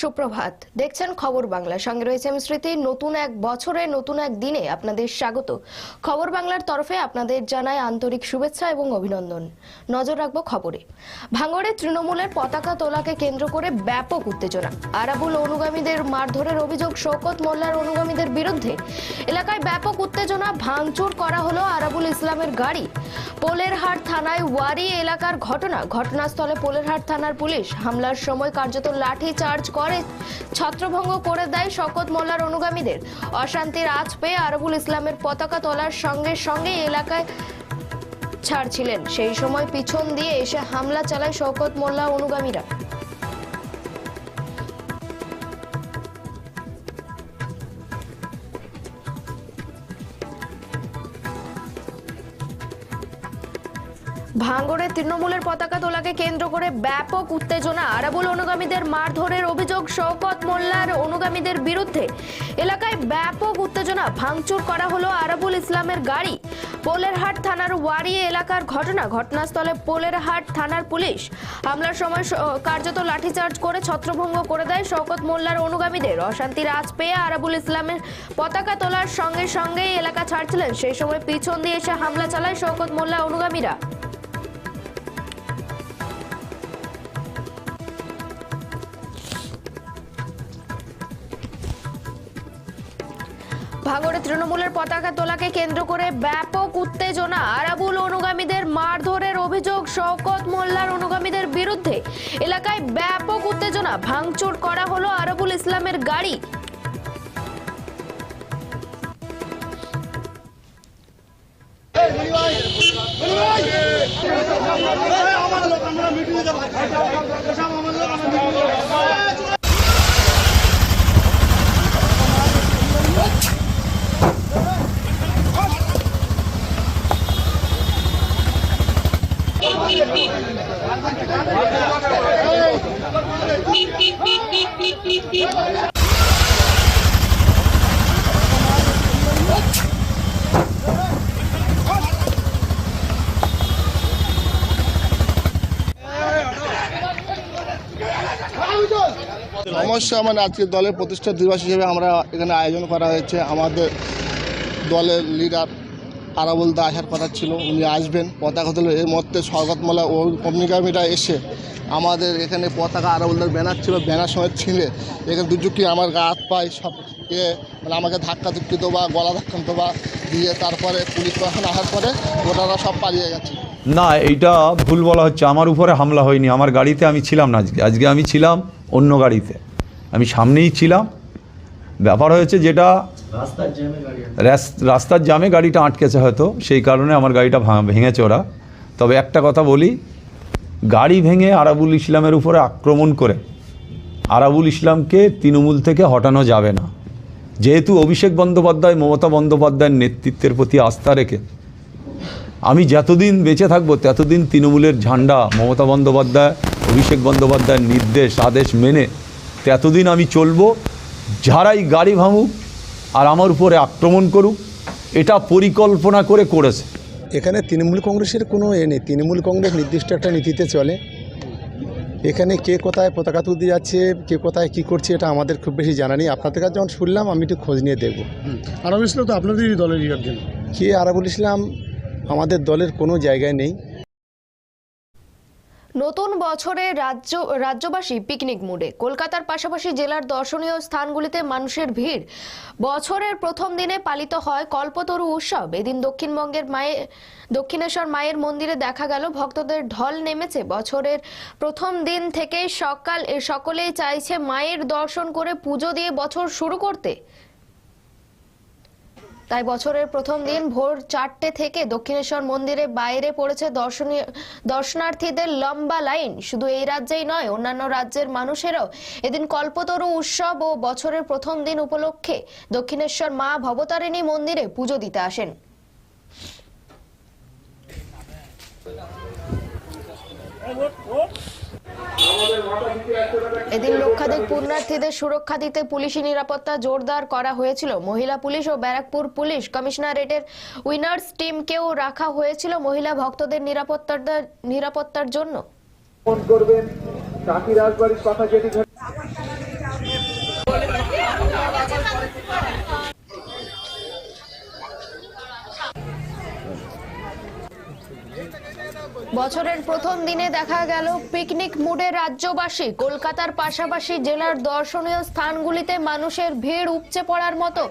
সুপ্রভাত। দেখছেন খবর বাংলা। সঙ্গে রয়েছে আমি স্মৃতি। নতুন এক বছরে, নতুন এক দিনে আপনাদের স্বাগত। খবর বাংলার তরফে আপনাদের জানায় আন্তরিক শুভেচ্ছা এবং অভিনন্দন। নজর রাখব খবরে। ভাঙড়ে তৃণমূলের পতাকা তোলাকে কেন্দ্র করে ব্যাপক উত্তেজনা। আরাবুল অনুগামীদের মারধরের অভিযোগ শওকত মোল্লার অনুগামীদের বিরুদ্ধে। এলাকায় ব্যাপক উত্তেজনা, ভাঙচুর করা হলো আরাবুল ইসলামের গাড়ি। পোলেরহাট থানায় ওয়ারি এলাকার ঘটনা। ঘটনাস্থলে পোলেরহাট থানার পুলিশ হামলার সময় কার্যত লাঠি চার্জ করে ছত্রভঙ্গ করে দেয় শকত মোল্লার অনুগামীদের। অশান্তির আজ পেয়ে আরবুল ইসলামের পতাকা তোলার সঙ্গে সঙ্গে এলাকায় ছাড়ছিলেন। সেই সময় পিছন দিয়ে এসে হামলা চালায় শকত মোল্লা অনুগামীরা। ভাঙ্গড়ে তৃণমূলের পতাকা তোলাকে কেন্দ্র করে ব্যাপক উত্তেজনা। আরাবুল অনুগামীদের মারধরের অভিযোগ শওকত মোল্লার অনুগামীদের বিরুদ্ধে। এলাকায় ব্যাপক উত্তেজনা, ভাঙচুর করা হলো আরাবুল ইসলামের গাড়ি। পোলেরহাট থানার ওয়ারি এলাকার ঘটনা, ঘটনাস্থলে পোলেরহাট থানার পুলিশ হামলার সময় কার্যত লাঠিচার্জ করে ছত্রভঙ্গ করে দেয় শওকত মোল্লার অনুগামীদের। অশান্তির আজ পেয়ে আরাবুল ইসলামের পতাকা তোলার সঙ্গে সঙ্গেই এলাকা ছাড়ছিলেন। সেই সময় পিছন দিয়ে এসে হামলা চালায় শওকত মোল্লা অনুগামীরা। ভাঙড়ে তৃণমূলের পতাকা তোলাকে কেন্দ্র করে ব্যাপক উত্তেজনা। আরাবুল অনুগামীদের মারধরের অভিযোগ শওকত মোল্লার অনুগামীদের বিরুদ্ধে। এলাকায় ব্যাপক উত্তেজনা, ভাঙচুর করা হলো আরাবুল ইসলামের গাড়ি। সমস্যা মানে আজকে দলের প্রতিষ্ঠা দিবস হিসেবে আমরা এখানে আয়োজন করা হয়েছে। আমাদের দলের লিডার আরাবুল দা আসার কথা ছিল, উনি আসবেন। পতাকা তুলে এর মধ্যে স্বর্গতমালা ও কমিকামিরা এসে আমাদের এখানে পতাকা আরাবুলদার ব্যানার ছিল, ব্যানার সময় ছিঁড়ে এখানে দুর্যোগটি আমার হাত পায় সব এ মানে আমাকে ধাক্কা ধুক্কি বা গলা ধাক্কান্ত বা দিয়ে তারপরে পুলিশ প্রশাসন আসার পরে ওটারা সব পালিয়ে গেছে। না, এইটা ভুল বলা হচ্ছে। আমার উপরে হামলা হয়নি। আমার গাড়িতে আমি ছিলাম না আজকে। আজকে আমি ছিলাম অন্য গাড়িতে। আমি সামনেই ছিলাম। ব্যাপার হয়েছে যেটা রাস্তার জামে গাড়িটা আটকেছে হয়তো, সেই কারণে আমার গাড়িটা ভেঙেছে ওরা। তবে একটা কথা বলি, গাড়ি ভেঙে আরাবুল ইসলামের উপরে আক্রমণ করে, আরাবুল ইসলামকে তৃণমূল থেকে হটানো যাবে না। যেহেতু অভিষেক বন্দ্যোপাধ্যায়, মমতা বন্দ্যোপাধ্যায়ের নেতৃত্বের প্রতি আস্থা রেখে, আমি যতদিন বেঁচে থাকব, ততদিন তৃণমূলের ঝান্ডা, মমতা বন্দ্যোপাধ্যায়, অভিষেক বন্দ্যোপাধ্যায়ের নির্দেশ, আদেশ মেনে, ততদিন আমি চলবো। যারাই গাড়ি ভাঙুক আর আমার উপরে আক্রমণ করুক এটা পরিকল্পনা করে করেছে। এখানে তৃণমূল কংগ্রেসের কোনো এ নেই। তৃণমূল কংগ্রেস নির্দিষ্ট একটা নীতিতে চলে। এখানে কে কোথায় পতাকা তুলতে যাচ্ছে কে কোথায় কী করছে এটা আমাদের খুব বেশি জানা নেই। আপনাদের কাছে যখন শুনলাম আমি একটু খোঁজ নিয়ে দেখব। আরব ইসলাম তো আপনাদেরই একজন কে আরাবুল ইসলাম আমাদের দলের কোনো জায়গায় নেই। নতুন বছরে রাজ্য, রাজ্যবাসী পিকনিক মুডে। কলকাতার পাশাপাশি জেলার দর্শনীয় স্থানগুলিতে মানুষের ভিড়। বছরের প্রথম দিনে পালিত হয় কল্পতরু উৎসব। এদিন দক্ষিণবঙ্গের মায়ের দক্ষিণেশ্বর মায়ের মন্দিরে দেখা গেল, ভক্তদের ঢল নেমেছে। বছরের প্রথম দিন থেকে সকাল সকলেই চাইছে মায়ের দর্শন করে পুজো দিয়ে বছর শুরু করতে। তাই বছরের প্রথম দিন ভোর চারটে থেকে দক্ষিণেশ্বর মন্দিরে বাইরে পড়েছে দর্শনীয়, দর্শনার্থীদের লম্বা লাইন। শুধু এই রাজ্যেই নয়, অন্যান্য রাজ্যের মানুষেরাও এদিন কল্পতরু উৎসব ও বছরের প্রথম দিন উপলক্ষে দক্ষিণেশ্বর মা ভবতারিণী মন্দিরে পুজো দিতে আসেন। এদিন লক্ষাধিক পুণ্যার্থীদের সুরক্ষা দিতে পুলিশি নিরাপত্তা জোরদার করা হয়েছিল। মহিলা পুলিশ ও ব্যারাকপুর পুলিশ কমিশনারেটের উইনার্স টিমকেও রাখা হয়েছিল মহিলা ভক্তদের নিরাপত্তার নিরাপত্তার জন্য। ফোন করবেন রাজবাড়ির কথা যেটি বছরের প্রথম দিনে দেখা গেল পিকনিক মুডে রাজ্যবাসী। কলকাতার পাশাপাশি জেলার দর্শনীয় স্থানগুলিতে মানুষের ভিড় উপচে পড়ার মতো।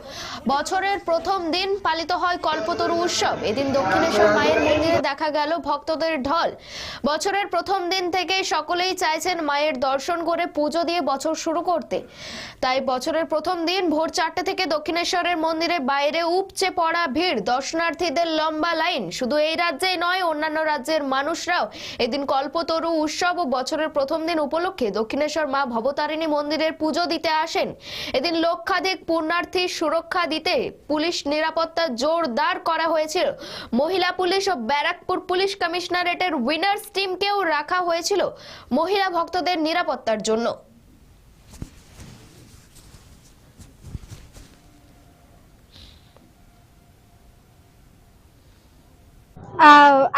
বছরের প্রথম দিন পালিত হয় কল্পতরু উৎসব। এদিন দক্ষিণেশ্বর মায়ের মন্দিরে দেখা গেল ভক্তদের ঢল। বছরের প্রথম দিন থেকে সকলেই চাইছেন মায়ের দর্শন করে পুজো দিয়ে বছর শুরু করতে। তাই বছরের প্রথম দিন ভোর চারটে থেকে দক্ষিণেশ্বরের মন্দিরে বাইরে উপচে পড়া ভিড়। দর্শনার্থীদের লম্বা লাইন। শুধু এই রাজ্যেই নয়, অন্যান্য রাজ্যের মানুষরাও এদিন কল্পতরু উৎসব ও বছরের প্রথম দিন উপলক্ষে দক্ষিণেশ্বর মা ভবতারিণী মন্দিরের পুজো দিতে আসেন। এদিন লক্ষাধিক পুণ্যার্থী সুরক্ষা দিতে পুলিশ নিরাপত্তা জোরদার করা হয়েছিল মহিলা পুলিশ ও ব্যারাকপুর পুলিশ কমিশনারেটের উইনার্স টিমকেও রাখা হয়েছিল মহিলা ভক্তদের নিরাপত্তার জন্য।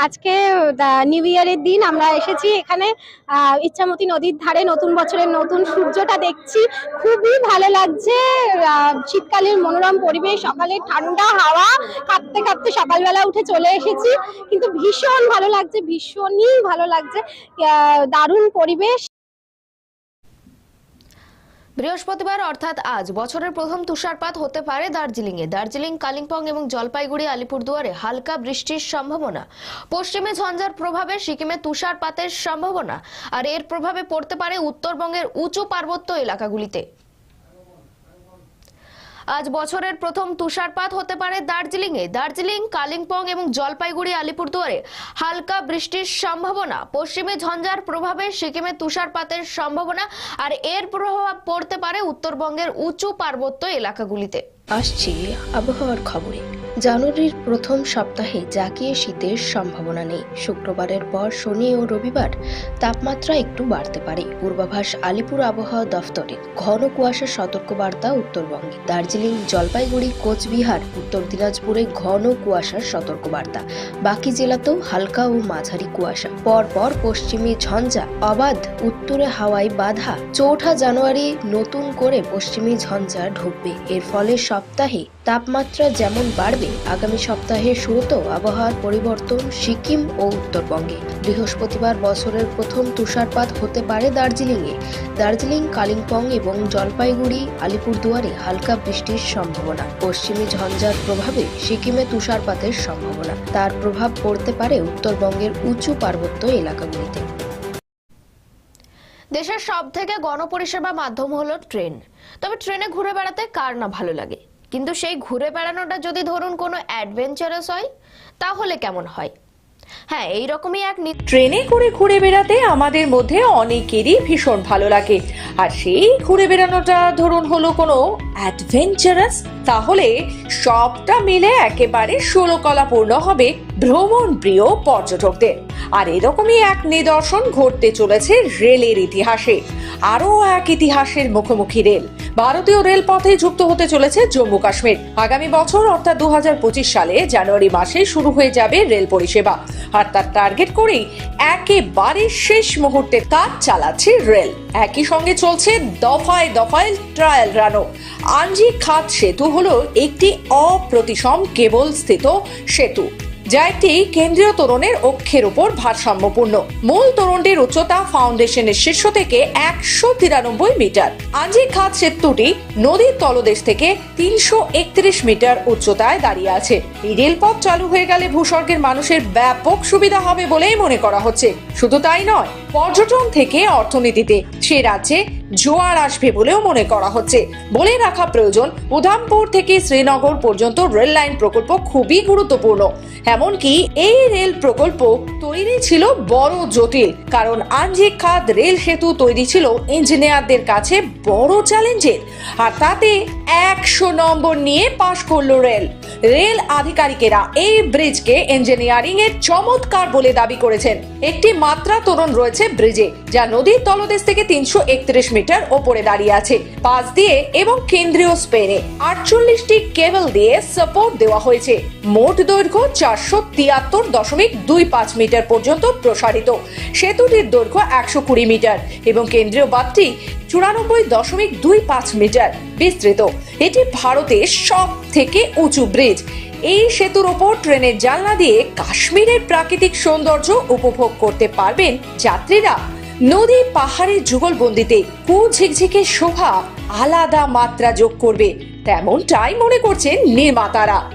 আজকে নিউ ইয়ারের দিন আমরা এসেছি এখানে। ইচ্ছামতি নদীর ধারে নতুন বছরের নতুন সূর্যটা দেখছি। খুবই ভালো লাগছে। শীতকালের মনোরম পরিবেশ সকালে ঠান্ডা হাওয়া কাঁদতে কাঁদতে সকালবেলা উঠে চলে এসেছি। কিন্তু ভীষণ ভালো লাগছে, ভীষণই ভালো লাগছে। দারুণ পরিবেশ। বৃহস্পতিবার, অর্থাৎ আজ, বছরের প্রথম তুষারপাত হতে পারে দার্জিলিংয়ে। দার্জিলিং, কালিম্পং এবং জলপাইগুড়ি, আলিপুরদুয়ারে হালকা বৃষ্টির সম্ভাবনা। পশ্চিমে ঝঞ্ঝার প্রভাবে সিকিমে তুষারপাতের সম্ভাবনা। আর এর প্রভাবে পড়তে পারে উত্তরবঙ্গের উঁচু পার্বত্য এলাকাগুলিতে। আজ বছরের প্রথম তুষারপাত হতে পারে দার্জিলিংয়ে। দার্জিলিং, কালিম্পং এবং জলপাইগুড়ি, আলিপুরদুয়ারে হালকা বৃষ্টির সম্ভাবনা। পশ্চিমে ঝঞ্ঝার প্রভাবে সিকিমে তুষারপাতের সম্ভাবনা আর এর প্রভাব পড়তে পারে উত্তরবঙ্গের উঁচু পার্বত্য এলাকাগুলিতে। আসছি আবহাওয়ার খবরে। জানুয়ারির প্রথম সপ্তাহে জাকিয়ে শীতের সম্ভাবনা নেই। শুক্রবারের পর শনি ও রবিবার তাপমাত্রা একটু বাড়তে পারে। পূর্বাভাস আলিপুর আবহাওয়া দফতরে। ঘন কুয়াশার সতর্কবার্তা উত্তরবঙ্গে। দার্জিলিং, জলপাইগুড়ি, কোচবিহার, উত্তর দিনাজপুরে ঘন কুয়াশার সতর্কবার্তা। বাকি জেলাতেও হালকা ও মাঝারি কুয়াশা। পরপর পশ্চিমী ঝঞ্ঝা, অবাধ, উত্তরে হাওয়ায় বাধা। চৌঠা জানুয়ারি নতুন করে পশ্চিমী ঝঞ্ঝা ঢুকবে। এর ফলে সপ্তাহে তাপমাত্রা যেমন বাড়বে, আগামী সপ্তাহের শুরুতেও আবহাওয়ার পরিবর্তন সিকিম ও উত্তরবঙ্গে। বৃহস্পতিবার বছরের প্রথম তুষারপাত হতে পারে দার্জিলিংয়ে। দার্জিলিং, কালিম্পং এবং জলপাইগুড়ি, আলিপুরদুয়ারে হালকা বৃষ্টির সম্ভাবনা। পশ্চিমী ঝঞ্ঝার প্রভাবে সিকিমে তুষারপাতের সম্ভাবনা। তার প্রভাব পড়তে পারে উত্তরবঙ্গের উঁচু পার্বত্য এলাকাগুলিতে। দেশের সব থেকে গণপরিষেবা মাধ্যম হলো ট্রেন। তবে ট্রেনে ঘুরে বেড়াতে কার না ভালো লাগে? কিন্তু সেই ঘুরে বেড়ানোটা যদি ধরুন কোনো অ্যাডভেঞ্চারাস হয়, তাহলে কেমন হয়? হ্যাঁ এই রকমই এক ট্রেনে করে ঘুরে বেড়াতে আমাদের মধ্যে অনেকেরই ভীষণ ভালো লাগে। আর সেই ঘুরে বেড়ানোটা ধরুন হলো কোনো অ্যাডভেঞ্চারাস তাহলে সবটা মিলে একেবারে ষোলকলাপূর্ণ হবে ভ্রমণ প্রিয় পর্যটকদের। আর এরকমই এক নিদর্শন ঘটতে চলেছে রেলের ইতিহাসে। আরও এক ইতিহাসের মুখোমুখি রেল। ভারতীয় রেলপথে যুক্ত হতে চলেছে জম্মু কাশ্মীর। আগামী বছর, অর্থাৎ দু হাজার পঁচিশ সালে জানুয়ারি মাসে শুরু হয়ে যাবে রেল পরিষেবা। আর তার টার্গেট করেই একেবারে শেষ মুহূর্তে কাজ চালাচ্ছে রেল। একই সঙ্গে চলছে দফায় দফায় ট্রায়াল রানও। আঞ্জি খাত সেতু হলো একটি অপ্রতিসম কেবল স্থিত সেতু, যা একটি কেন্দ্রীয় তোরণের অক্ষের উপর ভারসাম্যপূর্ণ। মূল তোরণটির উচ্চতা ফাউন্ডেশনের শীর্ষ থেকে একশো তিরানব্বই মিটার। আঞ্জি খাত সেতুটি নদীর তলদেশ থেকে তিনশো একত্রিশ মিটার উচ্চতায় দাঁড়িয়ে আছে। এই রেলপথ চালু হয়ে গেলে ভূস্বর্গের মানুষের ব্যাপক সুবিধা হবে বলেই মনে করা হচ্ছে। শুধু তাই নয়, পর্যটন থেকে অর্থনীতিতে সে রাজ্যে জোয়ার আসবে বলেও মনে করা হচ্ছে। বলে রাখা প্রয়োজন, উধামপুর থেকে শ্রীনগর পর্যন্ত রেল লাইন প্রকল্প খুবই গুরুত্বপূর্ণ। এমনকি এই রেল প্রকল্প তৈরি ছিল বড় জটিল, কারণ আঞ্জিক খাত রেল সেতু তৈরি ছিল ইঞ্জিনিয়ারদের কাছে বড় চ্যালেঞ্জের। আর তাতে একশো নম্বর নিয়ে পাশ করল রেল। রেল আধিকারিকেরা এই ব্রিজকে ইঞ্জিনিয়ারিং এর চমৎকার বলে দাবি করেছেন। একটি মাত্রা তোরণ রয়েছে ব্রিজে, যা নদীর তলদেশ থেকে তিনশো একত্রিশ মিটার ওপরে দাঁড়িয়ে আছে, পাশ দিয়ে এবং কেন্দ্রীয় স্পেনে। আটচল্লিশটি কেবল দিয়ে সাপোর্ট দেওয়া হয়েছে। মোট দৈর্ঘ্য চারশো তিয়াত্তর দশমিক দুই পাঁচ মিটার পর্যন্ত প্রসারিত। সেতুটির দৈর্ঘ্য একশো কুড়ি মিটার এবং কেন্দ্রীয় বাঁধটি চুরানব্বই দশমিক দুই পাঁচ মিটার বিস্তৃত। এটি ভারতের সব থেকে উঁচু ব্রিজ এই সেতুর ওপর ট্রেনের জানলা দিয়ে কাশ্মীরের প্রাকৃতিক সৌন্দর্য উপভোগ করতে পারবেন যাত্রীরা। নদী, পাহাড়ের যুগলবন্দিতে কু ঝিকঝিকে শোভা আলাদা মাত্রা যোগ করবে। তেমনটাই মনে করছেন নির্মাতারা।